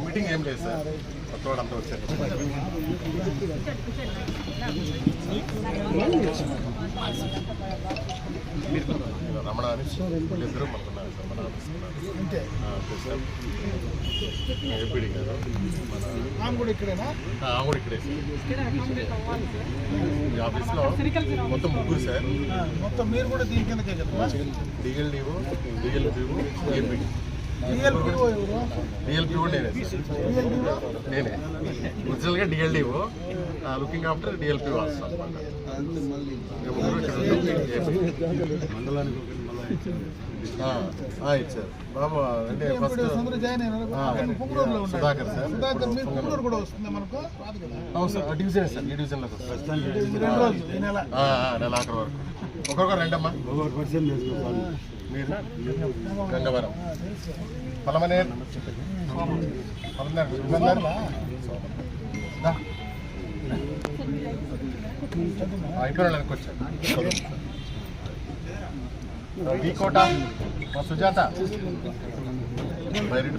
Meeting ఏం లేదు sir. కొత్తవాడు అంతా వచ్చారు. రమణ అని వీళ్ళిద్దరూ మనకున్నారు సార్ మన ఆఫీస్ ఏపీడీ గారు మన కూడా ఇక్కడేనా? ఇక్కడే ఈ ఆఫీస్లో మొత్తం ముగ్గురు సార్. మొత్తం మీరు కూడా దీని కిందకే కదా? డిఎల్పిఓ నేనే ఒరిజినల్గా డిఎల్డిఓ లుకింగ్ ఆఫ్టర్ డిఎల్పిఓ వస్తాను ఇచ్చారు బాబు అంటే first Sudhakar sir. Division sir ఈ డివిజన్లోకి ఈ నెల. ఆఖరి వరకు. ఒక్కొక్కరు రండమ్మా. మీరు గంగవరం. పొలమనేర్. పొలమనేర్. అయిపోయిన వచ్చాను ఈ కోట మా సుజాత. బైరెడ్డి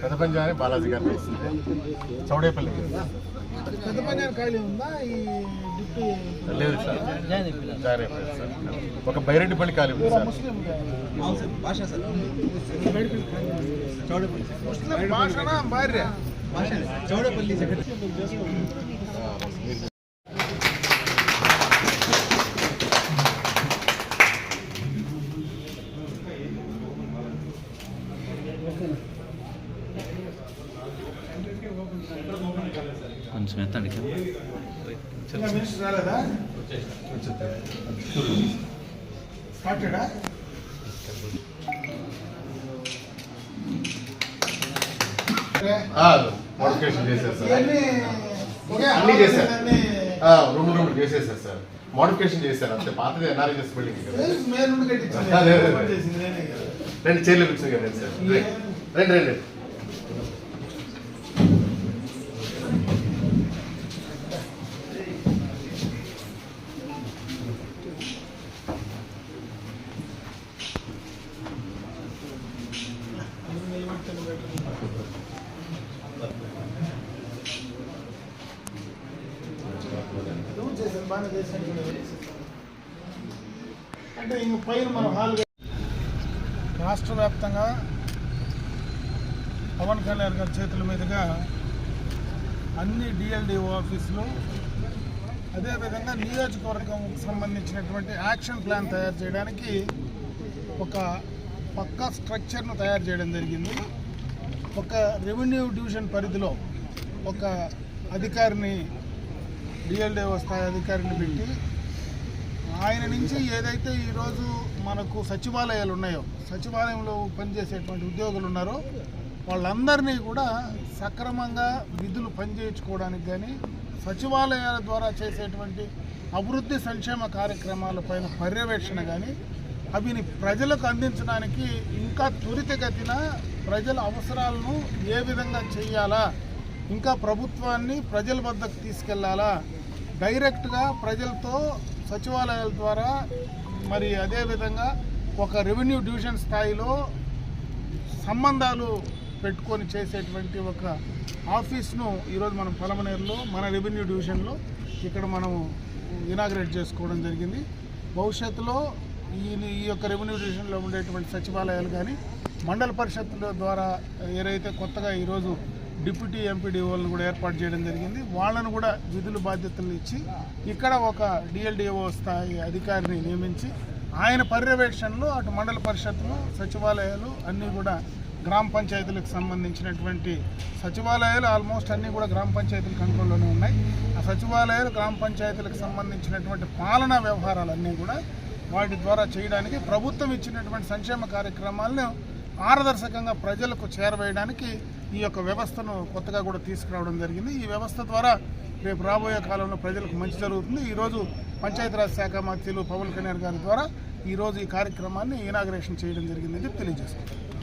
పెద్ద పంజాని బాలాజీ గారు వేసింది. చౌడేపల్లి లేదు సార్. జాయిన్ అయిపోయారు సార్. ఒక బైరెడ్డిపల్లి ఖాళీ ఉంది సార్. భాషనా భార్య? కొంచెం ఎత్తండి. ఇంకా మినిస్టర్ రాలేదా? స్టార్టెడా మోడిఫికేషన్ చేశారు సార్. అన్నీ చేశారు. రూమ్ రూమ్ చేసేసారు సార్. మోడిఫికేషన్ చేశారు. అంతే పాతది ఎన్ఆర్ఎస్ బిల్డింగ్. రెండు చైర్లు కూర్చుని కదా సార్. రండి రండి అంటే ఇంక పైన హాల్ రాష్ట్ర వ్యాప్తంగా పవన్ కళ్యాణ్ గారి చేతుల మీదుగా అన్ని డిఎల్డిఓ ఆఫీసులు అదేవిధంగా నియోజకవర్గం సంబంధించినటువంటి యాక్షన్ ప్లాన్ తయారు చేయడానికి ఒక పక్కా స్ట్రక్చర్ను తయారు చేయడం జరిగింది. ఒక రెవెన్యూ డివిజన్ పరిధిలో ఒక అధికారిని డిఎల్డిఓ స్థాయి అధికారిని పెట్టి. ఆయన నుంచి ఏదైతే ఈరోజు మనకు సచివాలయాలు ఉన్నాయో సచివాలయంలో పనిచేసేటువంటి ఉద్యోగులు ఉన్నారో వాళ్ళందరినీ కూడా సక్రమంగా విధులు పనిచేయించుకోవడానికి కానీ సచివాలయాల ద్వారా చేసేటువంటి అభివృద్ధి సంక్షేమ కార్యక్రమాలపైన పర్యవేక్షణ కానీ అవిని ప్రజలకు అందించడానికి ఇంకా త్వరితగతిన ప్రజల అవసరాలను ఏ విధంగా చేయాలా ఇంకా ప్రభుత్వాన్ని ప్రజల వద్దకు తీసుకెళ్ళాలా డైరెక్ట్గా ప్రజలతో సచివాలయాల ద్వారా మరి అదేవిధంగా ఒక రెవెన్యూ డివిజన్ స్థాయిలో సంబంధాలు పెట్టుకొని చేసేటువంటి ఒక ఆఫీస్ను ఈరోజు మనం పలమనేరులో మన రెవెన్యూ డివిజన్లో ఇక్కడ మనం ఇనాగ్రేట్ చేసుకోవడం జరిగింది. భవిష్యత్తులో ఈ ఈ యొక్క రెవెన్యూ డివిజన్లో ఉండేటువంటి సచివాలయాలు కానీ మండల పరిషత్తుల ద్వారా ఏదైతే కొత్తగా ఈరోజు డిప్యూటీ ఎంపీడీఓలను కూడా ఏర్పాటు చేయడం జరిగింది. వాళ్ళను కూడా విధులు బాధ్యతలు ఇచ్చి ఇక్కడ ఒక డిఎల్డిఓ స్థాయి అధికారిని నియమించి ఆయన పర్యవేక్షణలో అటు మండల పరిషత్తులు సచివాలయాలు అన్నీ కూడా గ్రామ పంచాయతీలకు సంబంధించినటువంటి సచివాలయాలు ఆల్మోస్ట్ అన్నీ కూడా గ్రామ పంచాయతీల కంట్రోల్లోనే ఉన్నాయి. ఆ సచివాలయాలు గ్రామ పంచాయతీలకు సంబంధించినటువంటి పాలనా వ్యవహారాలన్నీ కూడా వాటి ద్వారా చేయడానికి ప్రభుత్వం ఇచ్చినటువంటి సంక్షేమ కార్యక్రమాలను పారదర్శకంగా ప్రజలకు చేరవేయడానికి ఈ యొక్క వ్యవస్థను కొత్తగా కూడా తీసుకురావడం జరిగింది. ఈ వ్యవస్థ ద్వారా రేపు రాబోయే కాలంలో ప్రజలకు మంచి జరుగుతుంది. ఈరోజు పంచాయతీరాజ్ శాఖ మంత్రులు పవన్ కళ్యాణ్ గారి ద్వారా ఈరోజు ఈ కార్యక్రమాన్ని ఇనాగ్రేషన్ చేయడం జరిగిందని చెప్పి తెలియజేసుకుంటాం